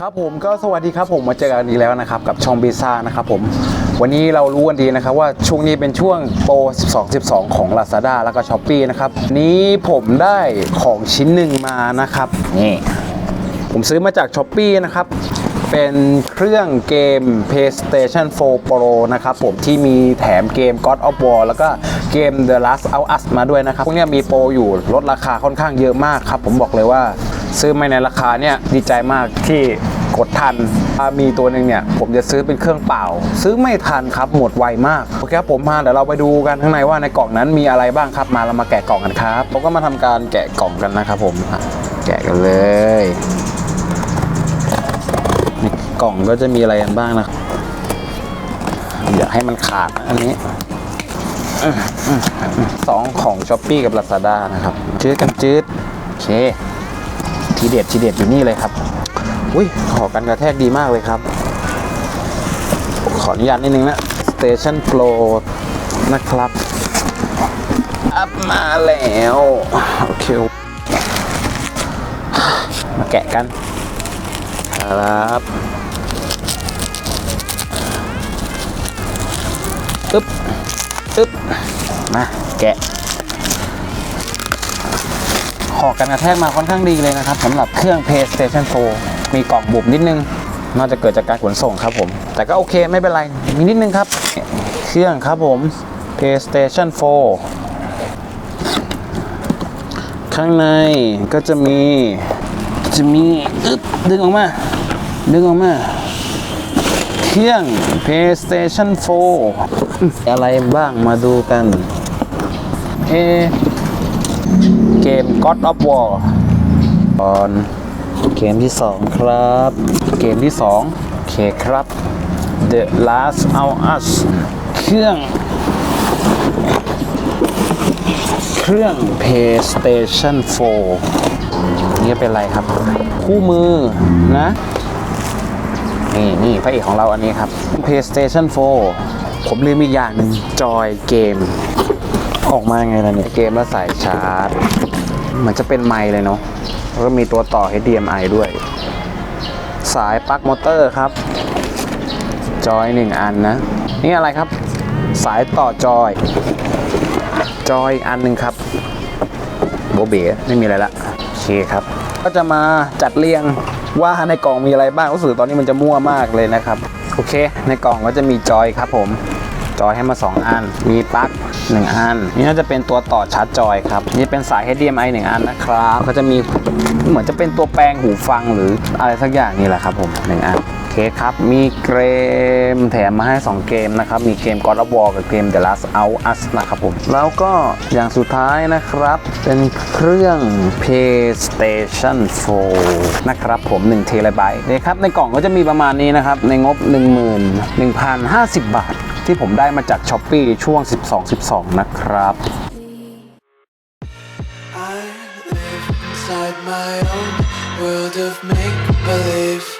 ครับผมก็สวัสดีครับผมมาเจอกันอีกแล้วนะครับ กับช่องบีซ่านะครับผมวันนี้เรารู้กันดีนะครับว่าช่วงนี้เป็นช่วงโปร 12 12 ของ Lazada แล้วก็ s h อ p e e นะครับ นี้ผมได้ของชิ้นหนึ่งมานะครับ นี่ ผมซื้อมาจาก s h อ p e e นะครับ เป็นเครื่องเกม PlayStation 4 Pro นะครับผมที่มีแถมเกม God of War แล้วก็เกม The Last of Us มาด้วยนะครับ พวกนี้มีโปรอยู่ลดราคาค่อนข้างเยอะมากครับ ผมบอกเลยว่าซื้อมาในราคาเนี่ยดีใจมากที่กดทัน มีตัวหนึ่งเนี่ย ผมจะซื้อเป็นเครื่องเปล่า ซื้อไม่ทันครับ หมดไวมากโอเคครับผมมาเดี๋ยวเราไปดูกันข้างในว่าในกล่องนั้นมีอะไรบ้างครับมาเรามาแกะกล่องกันครับเราก็มาทำการแกะกล่องกันนะครับผมแกะกันเลย กล่องก็จะมีอะไรกันบ้างนะครับอย่าให้มันขาดนะอันนี้สองของช้อปปีกับ Lazada นะครับ จืดกันจืดโอเค ทีเด็ดทีเด็ดอยู่นี่เลยครับอุ้ยขอกันกระแทกดีมากเลยครับ ขออนุญาตนิดนึงนะ Station Pro นะครับอัพมาแล้ว โอเค มาแกะกัน ครับ อึ๊บมาแกะหอกกันกระแทกมาค่อนข้างดีเลยนะครับสำหรับเครื่อง PlayStation 4 มีกล่องบุบนิดนึง น่าจะเกิดจากการขนส่งครับผม แต่ก็โอเคไม่เป็นไร มีนิดนึงครับ เครื่องครับผม PlayStation 4 ข้างในก็จะมี จะมีอึ๊บดึงออกมา ดึงออกมา เครื่อง PlayStation 4 อะไรบ้างมาดูกัน เอ เกม God of War ก่อนเกมที่ 2 ครับ เกมที่ 2 โอเคครับ The Last of Us เครื่อง เครื่อง PlayStation 4 นี่เป็นอะไรครับ คู่มือนะ นี่นี่พระเอกของเราอันนี้ครับ PlayStation 4 ผมลืมอีกอย่างหนึ่งจอยเกม ออกมาไงล่ะเนี่ย เกมแล้วใส่ชาร์จ เหมือนจะเป็นไมค์เลยเนาะแล้วก็มีตัวต่อ HDMI ด้วย สายปลั๊กมอเตอร์ครับ จอยหนึ่งอันนะ นี่อะไรครับ สายต่อจอย จอยอันหนึ่งครับโบเบ๋ไม่มีอะไรละโอเคครับ ก็จะมาจัดเรียง ว่าในกล่องมีอะไรบ้างรู้สึกตอนนี้มันจะมั่วมากเลยนะครับ โอเค ในกล่องก็จะมีจอยครับผมจอยให้มา 2 อัน มีปลั๊ก1 อัน นี่น่าจะเป็นตัวต่อชาร์จจอยครับ นี่เป็นสาย HDMI 1 อันนะครับ ก็จะมีเหมือนจะเป็นตัวแปลงหูฟังหรืออะไรสักอย่างนี่แหละครับผม 1 อัน เคครับ มีเกมแถมมาให้ 2 เกมนะครับ มีเกม God of War กับเกม The Last of Us นะครับผม แล้วก็อย่างสุดท้ายนะครับ เป็นเครื่อง PlayStation 4 นะครับผม1เทราไบต์เลยครับ ในกล่องก็จะมีประมาณนี้นะครับ ในงบ 11,050 บาท ที่ผมได้มาจาก s h อ p e e ช่วง 12-12 นะครับ I live inside my own world of make believe.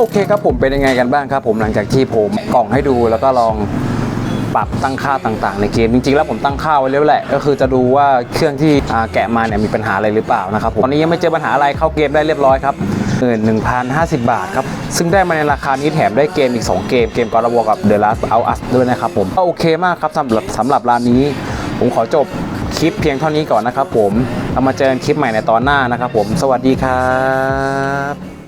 โอเคครับผมเป็นยังไงกันบ้างครับ ผมหลังจากที่ผมกล่องให้ดูแล้วก็ลองปรับตั้งค่าต่างๆ ในเกมจริงๆแล้วผมตั้งค่าไว้แล้วแหละ ก็คือจะดูว่าเครื่องที่แกะมาเนี่ยมีปัญหาอะไรหรือเปล่านะครับผมตอนนี้ยังไม่เจอปัญหาอะไรเข้าเกมได้เรียบร้อยครับหนึ่งพันห้าสิบบาทครับ ซึ่งได้มาในราคานี้แถมได้เกมอีก 2 เกมเกมกอร์วกับ The Last of Us ด้วยนะครับผมก็โอเคมากครับสำหรับสำหรับร้านนี้ ผมขอจบคคลิปเพียงเท่านี้ก่อนนะครับผมเรามาเจอกันคลิปใหม่ในตอนหน้านะครับผมสวัสดีครับ